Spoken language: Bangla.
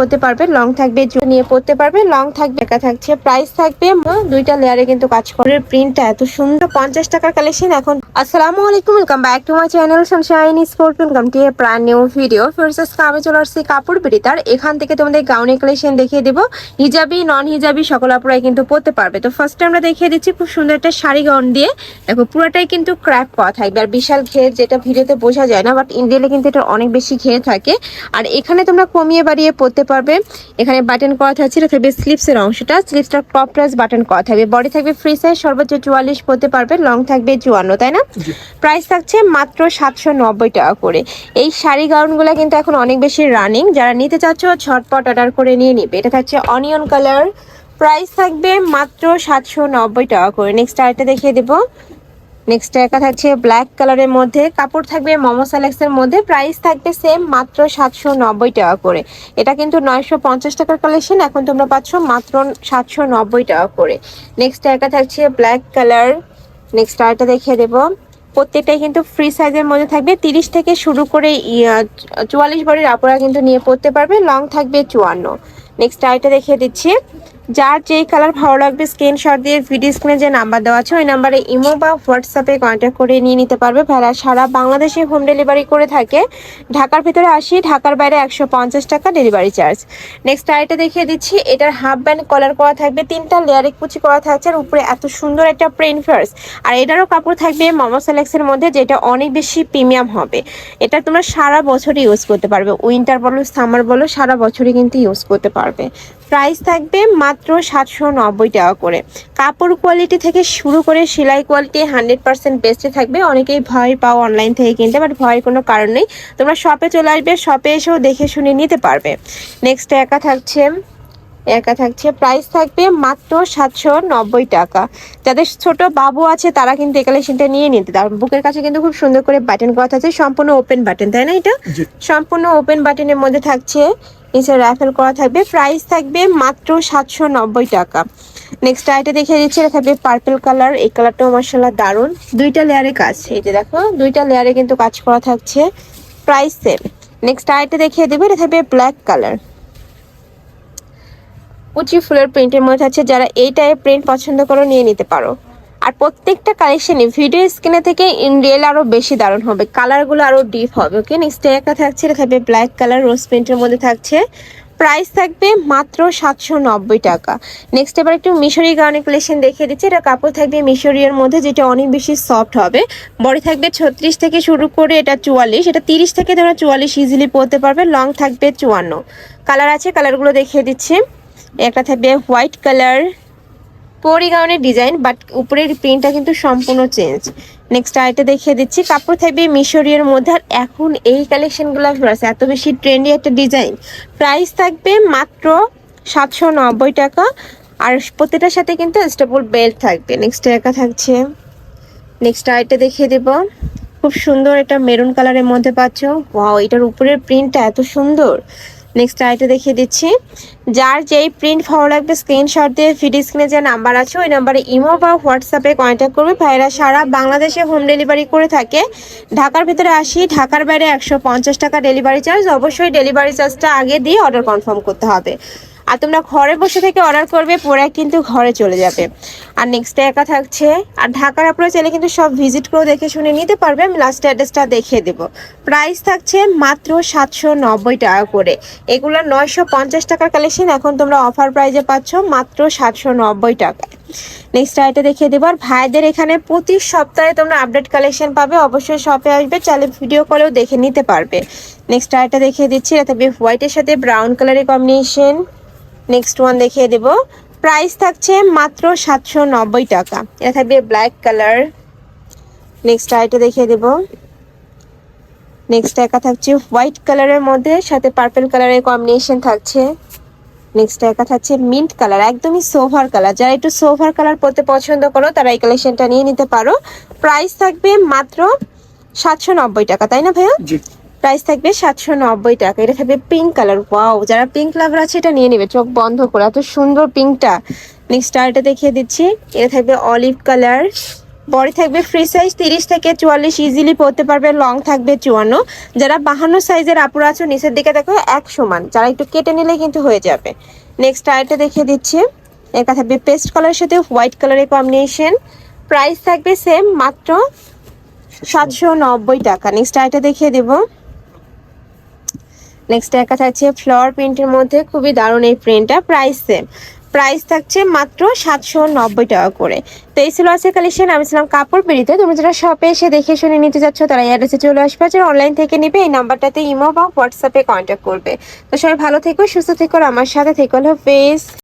পড়তে পারবে লং থাকবে জু নিয়ে পড়তে পারবে লং থাকবে, একা থাকছে প্রাইস থাকবে দুইটা লেয়ারে কিন্তু কাজ করে। প্রিন্টটা এত সুন্দর, পঞ্চাশ টাকার কালেকশন এখন। আসসালামু আলাইকুম welcome back to my channel sunshine sport welcome to a প্রাণ নিউ ভিডিও ফার্স্ট কামে চলে আসছি কাপড় পিড়িতার এখান থেকে তোমাদের গাউনের কালেকশন দেখিয়ে দেবো। হিজাবি নন হিজাবি সকল আপুরাই কিন্তু পড়তে পারবে। তো ফার্স্টে আমরা দেখিয়ে দিচ্ছি, খুব সুন্দর একটা শাড়ি গাউন দিয়ে। দেখো, পুরোটাই কিন্তু ক্র্যাপ করা থাকবে, আর বিশাল ঘের, যেটা ভিডিওতে বোঝা যায় না বাট ইন্ডিয়ালে কিন্তু এটা অনেক বেশি ঘের থাকে। আর এখানে তোমরা কমিয়ে বাড়িয়ে পড়তে পারবে। এখানে বাটন করা থাকছে এটা থাকবে স্লিপসের অংশটা। স্লিপসটা টপ প্রাইস বাটন করা থাকবে। বডি থাকবে ফ্রি সাইজ সর্বোচ্চ চুয়াল্লিশ পড়তে পারবে লং থাকবে চুয়ান্ন তাই না? প্রাইস থাকছে মাত্র সাতশো নব্বই টাকা করে। এই শাড়ি গাউনগুলো কিন্তু এখন অনেক বেশি রানিং যারা নিতে চাচ্ছ ঝটপট অর্ডার করে নিয়ে নিবে। এটা থাকছে অনিয়ন কালার প্রাইস থাকবে মাত্র সাতশো নব্বই টাকা করে। নেক্সট আরেকটা দেখিয়ে দেবো। নেক্সট একা থাকছে ব্ল্যাক কালারের মধ্যে, কাপড় থাকবে মোমো স্যালেক্সের মধ্যে প্রাইস থাকবে সেম মাত্র সাতশো নব্বই টাকা করে। এটা কিন্তু নয়শো পঞ্চাশ টাকার কালেকশন এখন তোমরা পাচ্ছ মাত্র সাতশো নব্বই টাকা করে। নেক্সট একা থাকছে ব্ল্যাক কালার নেক্সট আরেকটা দেখিয়ে দেবো। প্রত্যেকটাই কিন্তু ফ্রি সাইজের মধ্যে থাকবে। তিরিশ থেকে শুরু করে চুয়াল্লিশ বডির আপুরা কিন্তু নিয়ে পড়তে পারবে লং থাকবে চুয়ান্ন। নেক্সট আরেকটা দেখিয়ে দিচ্ছি। যার যেই কালার ভালো লাগবে স্ক্রিনশট দিয়ে ভিডিও স্ক্রিনে যে নাম্বার দেওয়া আছে, ওই নাম্বারে ইমো বা হোয়াটসঅ্যাপে কন্ট্যাক্ট করে নিয়ে নিতে পারবে। ভাড়া সারা বাংলাদেশে হোম ডেলিভারি করে থাকে। ঢাকার ভিতরে আসি, ঢাকার বাইরে একশো পঞ্চাশ টাকা ডেলিভারি চার্জ নেক্সট আরেকটা দেখিয়ে দিচ্ছি, এটার হাফ ব্যান্ড কলার করা থাকবে, তিনটা লেয়ারে কুচি করা থাকছে, আর উপরে এত সুন্দর একটা প্রিন্ট ফার্স আর এটারও কাপড় থাকবে মোমো সেলেক্সের মধ্যে, যেটা অনেক বেশি প্রিমিয়াম হবে। এটা তোমরা সারা বছরই ইউজ করতে পারবে। উইন্টার বলো সামার বলো, সারা বছরই কিন্তু ইউজ করতে পারবে। প্রাইস থাকবে মাত্র সাতশো নব্বই টাকা করে। কাপড় কোয়ালিটি থেকে শুরু করে সেলাই কোয়ালিটি হান্ড্রেড পার্সেন্ট বেস্টে থাকবে। অনেকেই ভয় পাও অনলাইন থেকে কিনতে বাট ভয়ের কোনো কারণ নেই। তোমরা শপে চলে আসবে শপে এসেও দেখে শুনে নিতে পারবে। নেক্সট একা থাকছে একা থাকছে। প্রাইস থাকবে মাত্র সাতশো নব্বই টাকা। যাদের ছোট বাবু আছে তারা কিন্তু এই কালেকশনটা নিয়ে নিতে তার বুকের কাছে কিন্তু খুব সুন্দর করে বাটন করা থাকছে সম্পূর্ণ ওপেন বাটন তাই না এটা? সম্পূর্ণ ওপেন বাটনের মধ্যে থাকছে নিচে র্যাফেল করা থাকবে। প্রাইস থাকবে মাত্র সাতশো নব্বই টাকা। নেক্সট আইটা দেখিয়ে দিচ্ছি এটা থাকবে পার্পল কালার এই কালারটাও মার্শাল্লাহ দারুণ। দুইটা লেয়ারে কাজ। এই যে দেখো দুইটা লেয়ারে কিন্তু কাজ করা থাকছে। প্রাইস সেম নেক্সট আইটা দেখিয়ে দেবো এটা থাকবে ব্ল্যাক কালার উঁচি ফুলের প্রিন্টের মধ্যে আছে, যারা এই টাইপ প্রিন্ট পছন্দ করো নিয়ে নিতে পারো। আর প্রত্যেকটা কালেকশনই ভিডিও স্ক্রিনে থেকে ইন রিয়েল আরও বেশি দারুণ হবে। কালারগুলো আরও ডিপ হবে ওকে নেক্সট একা থাকছে, এটা থাকবে ব্ল্যাক কালার রোজ প্রিন্টের মধ্যে থাকছে। প্রাইস থাকবে মাত্র সাতশো নব্বই টাকা। নেক্সট এবার একটু মিশরি গাউনি কালেকশন দেখিয়ে দিচ্ছি। এটা কাপড় থাকবে মিশরিয়ার মধ্যে, যেটা অনেক বেশি সফট হবে। বডি থাকবে ছত্রিশ থেকে শুরু করে এটা চুয়াল্লিশ, এটা তিরিশ থেকে তোমরা চুয়াল্লিশ ইজিলি পরতে পারবে লং থাকবে চুয়ান্ন। কালার আছে কালারগুলো দেখিয়ে দিচ্ছি। একটা থাকবে হোয়াইট কালার, পরি গাউনের ডিজাইন, বাট উপরের প্রিন্টটা কিন্তু সম্পূর্ণ চেঞ্জ। নেক্সট আইটা দেখিয়ে দিচ্ছি, কাপড় থাকবে মিশরীয় মধ্যে, আর এখন এই কালেকশনগুলো আছে এত বেশি ট্রেন্ডি একটা ডিজাইন প্রাইস থাকবে মাত্র সাতশো নব্বই টাকা, আর প্রতিটার সাথে কিন্তু স্টেবল বেল্ট থাকবে। নেক্সট একা থাকছে নেক্সট আইটা দেখিয়ে দেব। খুব সুন্দর এটা মেরুন কালারের মধ্যে পাচ্ছ। ওয়াও এটার উপরের প্রিন্টটা এত সুন্দর। নেক্সট আইটা দেখিয়ে দিচ্ছি। যার যেই প্রিন্ট ভালো লাগবে স্ক্রিনশট দিয়ে ভিডিও স্ক্রিনে যে নাম্বার আছে, ওই নাম্বারে ইমো বা হোয়াটসঅ্যাপে কন্ট্যাক্ট করবে। ভাইরা সারা বাংলাদেশে হোম ডেলিভারি করে থাকে। ঢাকার ভিতরে আসি, ঢাকার বাইরে একশো পঞ্চাশ টাকা ডেলিভারি চার্জ অবশ্যই ডেলিভারি চার্জটা আগে দিয়ে অর্ডার কনফার্ম করতে হবে। আর তোমরা ঘরে বসে থেকে অর্ডার করবে, পরে কিন্তু ঘরে চলে যাবে। আর নেক্সট একা থাকছে। আর ঢাকার আপনারা চাইলে কিন্তু সব ভিজিট করে দেখে শুনে নিতে পারবে। আমি লাস্ট অ্যাড্রেসটা দেখিয়ে দেবো। প্রাইস থাকছে মাত্র সাতশো নব্বই টাকা করে। এগুলো নয়শো পঞ্চাশ টাকার কালেকশন এখন তোমরা অফার প্রাইজে পাচ্ছ মাত্র সাতশো নব্বই টাকায় নেক্সট আইটা দেখিয়ে দেবো। আর ভাইদের এখানে প্রতি সপ্তাহে তোমরা আপডেট কালেকশন পাবে। অবশ্যই শপে আসবে, চাইলে ভিডিও কলেও দেখে নিতে পারবে। নেক্সট আইটা দেখিয়ে দিচ্ছি। এটা হোয়াইটের সাথে ব্রাউন কালারের কম্বিনেশন নেক্সট ওয়ান দেখিয়ে দেব। প্রাইস থাকছে মাত্র সাতশো নব্বই টাকা। এটা থাকবে ব্ল্যাক কালার নেক্সট আইটা দেখিয়ে দেব। নেক্সট একা থাকছে হোয়াইট কালারের মধ্যে, সাথে পার্পল কালারের কম্বিনেশন থাকছে। নেক্সট একা থাকছে মিন্ট কালার একদমই সোভার কালার যারা একটু সোভার কালার পরতে পছন্দ করো, তারা এই কালেকশনটা নিয়ে নিতে পারো। প্রাইস থাকবে মাত্র সাতশো নব্বই টাকা, তাই না ভাইয়া? প্রাইস থাকবে সাতশো নব্বই টাকা। এটা থাকবে পিঙ্ক কালার ওয়াও যারা পিঙ্ক লাভার আছে, এটা নিয়ে নেবে। চোখ বন্ধ করে। এত সুন্দর পিঙ্কটা নেক্সট এটা দেখিয়ে দিচ্ছি। এটা থাকবে অলিভ কালার বডি থাকবে ফ্রি সাইজ তিরিশ থেকে চুয়াল্লিশ ইজিলি পরতে পারবে। লং থাকবে চুয়ান্ন। যারা বাহান্ন সাইজের আপুরা আছো, নিচের দিকে দেখো এক সমান যারা একটু কেটে নিলে কিন্তু হয়ে যাবে। নেক্সট আরেকটা দেখিয়ে দিচ্ছি। এটা থাকবে পেস্ট কালারের সাথে হোয়াইট কালারের কম্বিনেশন প্রাইস থাকবে সেম মাত্র সাতশো নব্বই টাকা। নেক্সট আরেকটা দেখিয়ে দেবো। নেক্সট একা থাকছে ফ্লাওয়ার প্রিন্টের মধ্যে খুবই দারুণ এই প্রিন্টটা প্রাইস সেম প্রাইস থাকছে মাত্র সাতশো নব্বই টাকা করে। তো এই ছিল আছে কালেকশন আমি ছিলাম কাপড় বেরিতে তুমি যারা শপে এসে দেখে শুনে নিতে যাচ্ছ তারা এই অ্যাড্রেসে চলে আসবে। যারা অনলাইন থেকে নিবে, এই নাম্বারটাতে ইমো বা হোয়াটসঅ্যাপে কন্ট্যাক্ট করবে। তো সবাই ভালো থেকো, সুস্থ থেকো আমার সাথে থেকো হলো ফেস